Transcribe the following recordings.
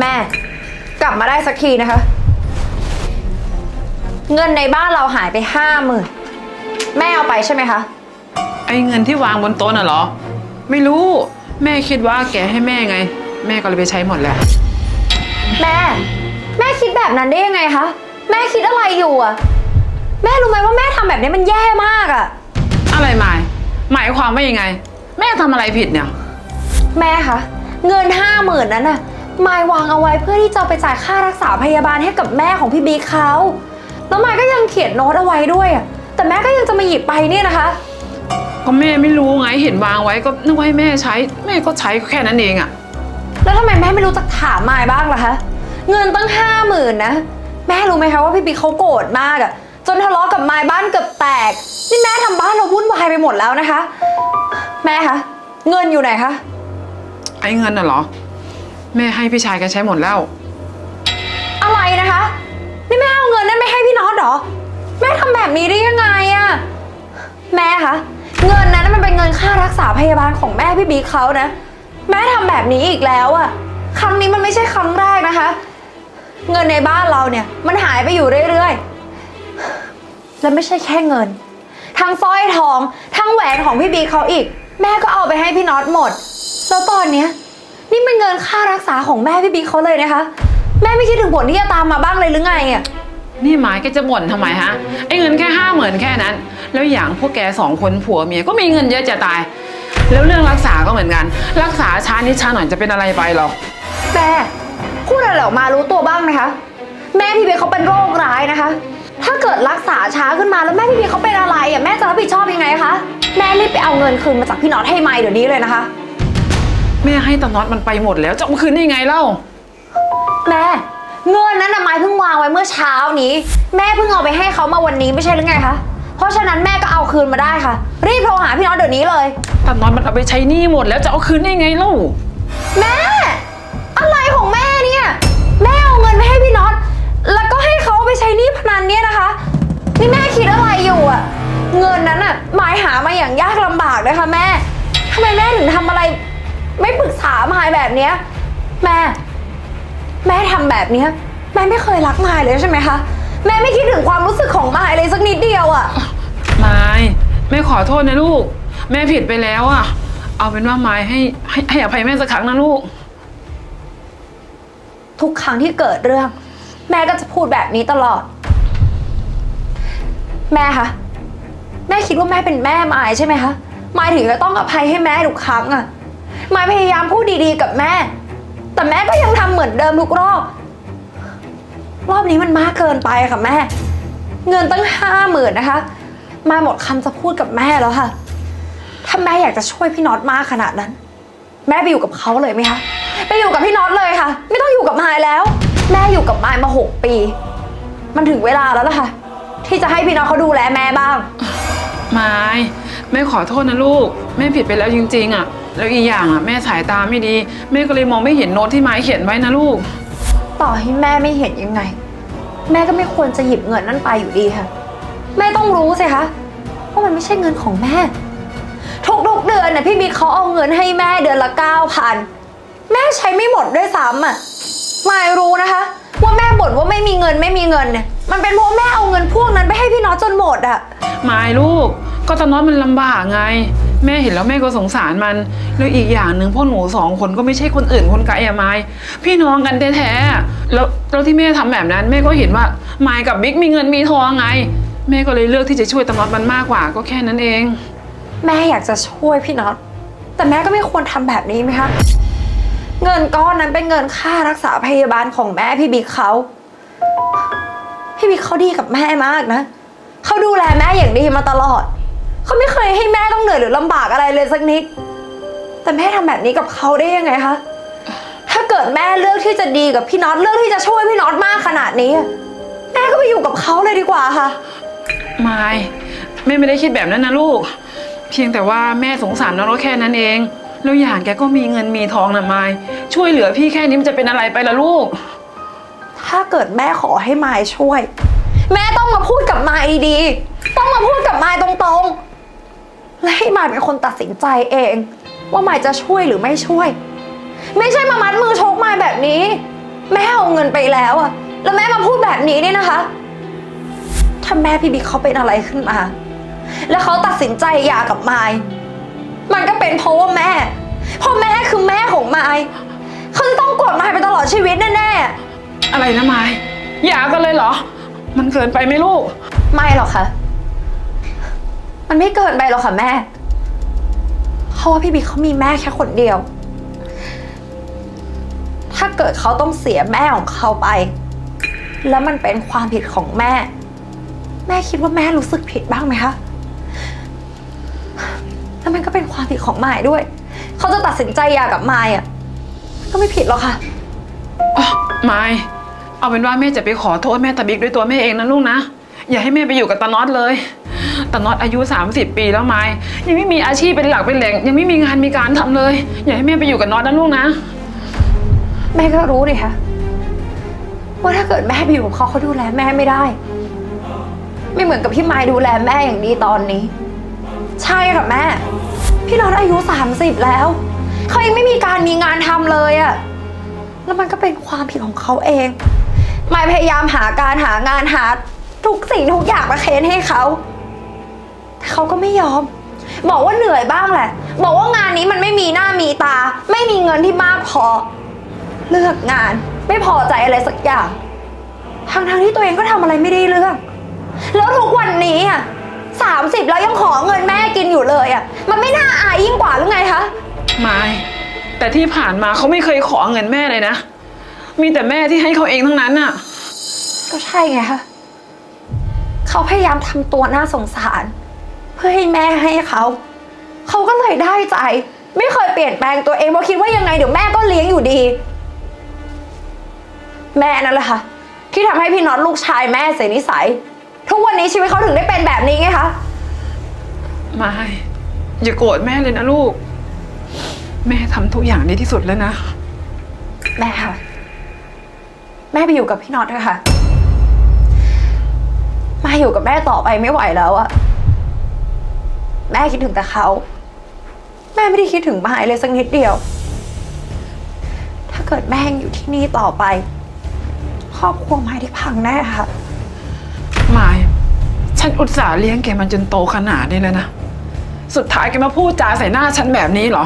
แม่ กลับมาได้สักทีนะคะ เงินในบ้านเราหายไปห้าหมื่นแม่เอาไปใช่ไหมคะ ไอ้เงินที่วางบนโต๊ะน่ะเหรอ ไม่รู้ แม่คิดว่าแกให้แม่ไง แม่ก็เลยไปใช้หมดแล้วแม่ แม่คิดแบบนั้นได้ยังไงคะ แม่คิดอะไรอยู่อะแม่รู้ไหมว่าแม่ทำแบบนี้มันแย่มากอะอะไรหมาย หมายความว่ายังไง แม่ทำอะไรผิดเนี่ย แม่คะ เงินห้าหมื่นนั้นน่ะ มายวางเอาไว้เพื่อที่จะเอาไปจ่ายค่ารักษาพยาบาลให้กับแม่ของพี่บิ๊กเขา แล้วมายก็ยังเขียนโน้ตเอาไว้ด้วยอะแต่แม่ก็ยังจะมาหยิบไปเนี่ยนะคะ ก็แม่ไม่รู้ไงเห็นวางไว้ก็นึกว่าให้แม่ใช้ แม่ก็ใช้แค่นั้นเองอะแล้วทำไมแม่ไม่รู้จักถามมายบ้างล่ะคะ เงินตั้งห้าหมื่นนะ แม่รู้ไหมคะว่าพี่บิ๊กเขาโกรธมากอะจนทะเลาะกับมายบ้านเกือบแตก นี่แม่ทำบ้านเราวุ่นวายไปหมดแล้วนะคะ แม่คะ เงินอยู่ไหนคะ ไอ้เงินน่ะเหรอ แม่ให้พี่ชายแกใช้หมดแล้ว อะไรนะคะ นี่แม่เอาเงินนั้นไปให้พี่น็อตเหรอ แม่ทำแบบนี้ได้ยังไงอะแม่คะ เงินนั้นมันเป็นเงินค่ารักษาพยาบาลของแม่พี่บิ๊กเขานะ แม่ทำแบบนี้อีกแล้วอะครั้งนี้มันไม่ใช่ครั้งแรกนะคะ เงินในบ้านเราเนี่ยมันหายไปอยู่เรื่อยๆ และไม่ใช่แค่เงิน ทั้งสร้อยทอง ทั้งแหวนของพี่บิ๊กเขาอีก แม่ก็เอาไปให้พี่น็อตหมด แล้วตอนเนี้ย นี่มันเงินค่ารักษาของแม่พี่บิ๊กเขาเลยนะคะ แม่ไม่คิดถึงผลที่จะตามมาบ้างเลยหรือไงอะ นี่หมายแกจะบ่นทำไมฮะไอ้เงินแค่ห้าหมื่นแค่นั้น แล้วอย่างพวกแกสองคนผัวเมียก็มีเงินเยอะจะตาย แล้วเรื่องรักษาก็เหมือนกัน รักษาช้านิดช้าหน่อยจะเป็นอะไรไปหรอแม่พูดอะไรออกมารู้ตัวบ้างไหมคะ แม่พี่เบียร์เขาเป็นโรคร้ายนะคะ ถ้าเกิดรักษาช้าขึ้นมาแล้วแม่พี่เบียร์เขาเป็นอะไรอะแม่จะรับผิดชอบยังไงคะแม่รีบไปเอาเงินคืนมาจากพี่น็อตให้ไมค์เดี๋ยวนี้เลยนะคะ แม่ให้ตาน็อตมันไปหมดแล้วจะเอาคืนได้ยังไงเล่า แม่เงินนั้นน่ะไมค์เพิ่งวางไว้เมื่อเช้านี้ แม่เพิ่งเอาไปให้เขามาวันนี้ไม่ใช่หรือไงคะเพราะฉะนั้นแม่ก็เอาคืนมาได้ค่ะ รีบโทรหาพี่น็อตเดี๋ยวนี้เลย ตาน็อตมันเอาไปใช้หนี้หมดแล้วจะเอาคืนได้ยังไงเล่า แม่ อะไรของแม่เนี่ย แม่เอาเงินไปให้พี่น็อตแล้วก็ให้เขาเอาไปใช้หนี้พนันเนี่ยนะคะ นี่แม่คิดอะไรอยู่อะเงินนั้นอะหมายหามาอย่างยากลำบากเลยค่ะแม่ทำไมแม่ถึงทำอะไร ไม่ปรึกษามายแบบเนี้ยแม่ แม่ทำแบบเนี้ยแม่ไม่เคยรักมายเลยใช่ไหมคะ แม่ไม่คิดถึงความรู้สึกของมายเลยสักนิดเดียวอะมายแม่ขอโทษนะลูก แม่ผิดไปแล้วอะเอาเป็นว่ามายให้ให้ให้อภัยแม่สักครั้งนะลูก ทุกครั้งที่เกิดเรื่อง แม่ก็จะพูดแบบนี้ตลอด แม่คะแม่คิดว่าแม่เป็นแม่มายใช่ไหมคะมายถึงจะต้องอภัยให้แม่ทุกครั้งอะ มายพยายามพูดดีๆกับแม่ แต่แม่ก็ยังทำเหมือนเดิมทุกรอบ รอบนี้มันมากเกินไปค่ะแม่ เงินตั้งห้าหมื่นนะคะ มาหมดคำจะพูดกับแม่แล้วค่ะ ถ้าแม่อยากจะช่วยพี่น็อตมากขนาดนั้น แม่ไปอยู่กับเขาเลยไหมคะ ไปอยู่กับพี่น็อตเลยค่ะ ไม่ต้องอยู่กับมายแล้ว แม่อยู่กับมายมาหกปี มันถึงเวลาแล้วล่ะค่ะ ที่จะให้พี่น็อตเขาดูแลแม่บ้างมายแม่ขอโทษนะลูก แม่ผิดไปแล้วจริงๆอะ แล้วอีกอย่างอะแม่สายตาไม่ดี แม่ก็เลยมองไม่เห็นโน้ตที่มายเขียนไว้นะลูก ต่อให้แม่ไม่เห็นยังไง แม่ก็ไม่ควรจะหยิบเงินนั่นไปอยู่ดีค่ะ แม่ต้องรู้สิคะว่ามันไม่ใช่เงินของแม่ ทุกๆเดือนเนี่ยพี่บิ๊กเขาเอาเงินให้แม่เดือนละเก้าพันแม่ใช้ไม่หมดด้วยซ้ำอะมายรู้นะคะ ว่าแม่บ่นว่าไม่มีเงินไม่มีเงินเนี่ยมันเป็นเพราะแม่เอาเงินพวกนั้นไปให้พี่น็อตจนหมดอะมายลูก ก็ตอนนั้นมันลำบากไง แม่เห็นแล้วแม่ก็สงสารมัน แล้วอีกอย่างหนึ่งพวกหนูสองคนก็ไม่ใช่คนอื่นคนไกลอะมายพี่น้องกันแท้ๆแล้วแล้วที่แม่ทำแบบนั้น แม่ก็เห็นว่าไมายกับบิ๊กมีเงินมีทองไง แม่ก็เลยเลือกที่จะช่วยตำรวจมันมากกว่าก็แค่นั้นเอง แม่อยากจะช่วยพี่น็อตแต่แม่ก็ไม่ควรทำแบบนี้ไหมคะเงินก้อนนั้นเป็นเงินค่ารักษาพยาบาลของแม่พี่บิ๊กเขาพี่บิ๊กเขาดีกับแม่มากนะเขาดูแลแม่อย่างดีมาตลอด เขาไม่เคยให้แม่ต้องเหนื่อยหรือลำบากอะไรเลยสักนิด แต่แม่ทำแบบนี้กับเขาได้ยังไงคะ ถ้าเกิดแม่เลือกที่จะดีกับพี่น็อตเลือกที่จะช่วยพี่น็อตมากขนาดนี้แม่ก็ไปอยู่กับเขาเลยดีกว่าค่ะ มายแม่ไม่ได้คิดแบบนั้นนะลูก เพียงแต่ว่าแม่สงสารน้องก็แค่นั้นเอง แล้วอย่างแกก็มีเงินมีทองนะมายช่วยเหลือพี่แค่นี้มันจะเป็นอะไรไปล่ะลูก ถ้าเกิดแม่ขอให้มายช่วย แม่ต้องมาพูดกับมายดีๆต้องมาพูดกับมายตรงๆ และ ให้มายเป็นคนตัดสินใจเอง ว่ามายจะช่วยหรือไม่ช่วย ไม่ใช่มามัดมือชกมายแบบนี้ แม่เอาเงินไปแล้วอะแล้วแม่มาพูดแบบนี้เนี่ยนะคะ ถ้าแม่พี่บิ๊กเขาเป็นอะไรขึ้นมา แล้วเขาตัดสินใจหย่ากับไมาย มันก็เป็นเพราะว่าแม่เพราะแม่คือแม่ของไมายเขาจะต้องโกรธไมายไปตลอดชีวิตแน่ๆอะไรนะไม้หย่ากันเลยเหรอ มันเกินไปไหมลูกไม่หรอกค่ะ มันไม่เกินไปหรอกค่ะแม่ เพราะว่าพี่บิ๊กเขามีแม่แค่คนเดียว ถ้าเกิดเขาต้องเสียแม่ของเขาไป แล้วมันเป็นความผิดของแม่ แม่คิดว่าแม่รู้สึกผิดบ้างไหมคะ แล้วมันก็เป็นความผิดของมายด้วย เขาจะตัดสินใจหย่ากับมายอะก็ไม่ผิดหรอกค่ะไม่เอาเป็นว่าแม่จะไปขอโทษแม่ตาบิ๊กด้วยตัวแม่เองนะลูกนะ อย่าให้แม่ไปอยู่กับตาน็อตเลย ตาน็อตอายุ 30 ปีแล้วไม้ยังไม่มีอาชีพเป็นหลักเป็นแหล่งยังไม่มีงานมีการทำเลย อย่าให้แม่ไปอยู่กับน็อตนะลูกนะ แม่ก็รู้นี่ค่ะว่าถ้าเกิดแม่ไปอยู่กับเขาเขาดูแลแม่ไม่ได้ ไม่เหมือนกับพี่ไม้ดูแลแม่อย่างดีตอนนี้ ใช่ค่ะแม่ พี่น็อตอายุสามสิบแล้วเขายังไม่มีการมีงานทำเลยอะแล้วมันก็เป็นความผิดของเขาเองไม้พยายามหาการหางานหาทุกสิ่งทุกอย่างมาเค้นให้เขา แต่เขาก็ไม่ยอม บอกว่าเหนื่อยบ้างแหละ บอกว่างานนี้มันไม่มีหน้ามีตา ไม่มีเงินที่มากพอ เลือกงาน ไม่พอใจอะไรสักอย่างทั้งทางๆที่ตัวเองก็ทำอะไรไม่ได้เรื่อง แล้วทุกวันนี้อะสามสิบแล้วยังขอเงินแม่กินอยู่เลยอะ มันไม่น่าอายยิ่งกว่าหรือไงคะ ไม่แต่ที่ผ่านมาเขาไม่เคยขอเงินแม่เลยนะ มีแต่แม่ที่ให้เขาเองทั้งนั้นน่ะ ก็ใช่ไงคะเขาพยายามทำตัวน่าสงสาร เพื่อให้แม่ให้เขา เขาก็เลยได้ใจ ไม่เคยเปลี่ยนแปลงตัวเองเพราะคิดว่ายังไงเดี๋ยวแม่ก็เลี้ยงอยู่ดี แม่นั่นแหละค่ะ ที่ทำให้พี่น็อตลูกชายแม่เสียนิสัย ทุกวันนี้ชีวิตเขาถึงได้เป็นแบบนี้ไงคะไม่อย่าโกรธแม่เลยนะลูก แม่ทำทุกอย่างดีที่สุดแล้วนะ แม่ค่ะ แม่ไปอยู่กับพี่น็อตเถอะค่ะ มาอยู่กับแม่ต่อไปไม่ไหวแล้วอะ แม่คิดถึงแต่เขา แม่ไม่ได้คิดถึงมายเลยสักนิดเดียว ถ้าเกิดแม่ยังอยู่ที่นี่ต่อไป ครอบครัวมายได้พังแน่ค่ะ มาย ฉันอุตส่าห์เลี้ยงแกมันจนโตขนาดนี้แล้วนะ สุดท้ายแกมาพูดจาใส่หน้าฉันแบบนี้เหรอ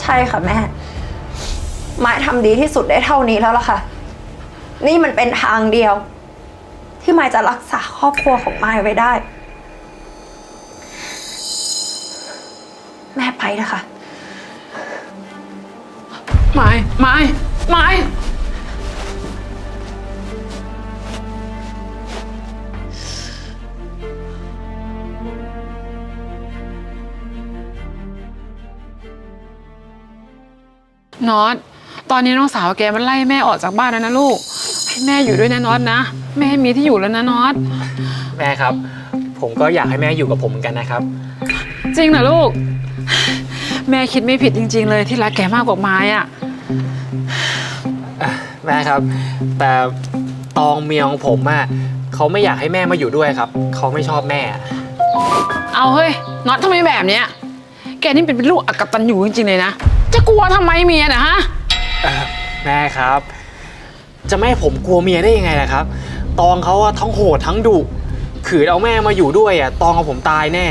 ใช่ค่ะแม่ มายทำดีที่สุดได้เท่านี้แล้วล่ะค่ะ นี่มันเป็นทางเดียว ที่มายจะรักษาครอบครัวของมายไว้ได้ แม่ไปนะคะ ไม่ไม่ไม่น็อต ตอนนี้น้องสาวแกมันไล่แม่ออกจากบ้านแล้วนะลูก ให้แม่อยู่ด้วยนะน็อตนะ แม่ให้มีที่อยู่แล้วนะน็อต แม่ครับ ผมก็อยากให้แม่อยู่กับผมเหมือนกันนะครับ จริงเหรอลูก แม่คิดไม่ผิดจริง ๆ เลยที่รักแกมากกว่าไม้อะแม่ครับ แต่ตองเมียของผมอะเขาไม่อยากให้แม่มาอยู่ด้วยครับเขาไม่ชอบแม่อะเอาเฮ้ยน็อตทำไมแบบเนี้ยแกนี่เป็นลูกอักตันอยู่จริงๆเลยนะ จะกลัวทำไมเมียนะฮะเอ่อแม่ครับ จะไม่ให้ผมกลัวเมียได้ยังไงล่ะครับ ตองเขาอะทั้งโหดทั้งดุขืนเอาแม่มาอยู่ด้วยอะตองเอาผมตายแน่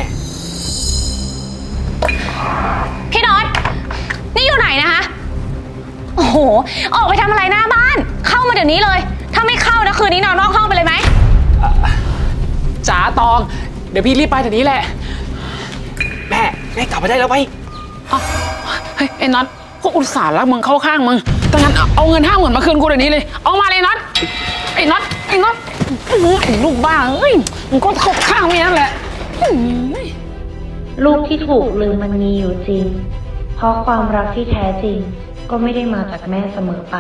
พี่น็อต นี่อยู่ไหนนะคะ โอ้โห ออกไปทำอะไรหน้าบ้าน เข้ามาเดี๋ยวนี้เลย ถ้าไม่เข้านะคืนนี้นอนนอกห้องไปเลยไหม จ๋าตอง เดี๋ยวพี่รีบไปเดี๋ยวนี้แหละ แม่แม่กลับมาได้แล้วไปเอาเฮ้ยไอ้น็อตกูอุตส่าห์รักมึงเข้าข้างมึงแต่งั้นเอาเอาเงินห้าหมื่นมาคืนกูเดี๋ยวนี้เลย เอามาเลยน็อต ไอ้น็อต ไอ้น็อตอื้อหือไอ้ลูกบ้าเอ้ย มึงก็เข้าข้างเมียนั่นแหละอื้อหือ ลูกที่ถูกลืมมันมีอยู่จริง เพราะความรักที่แท้จริงก็ไม่ได้มาจากแม่เสมอไป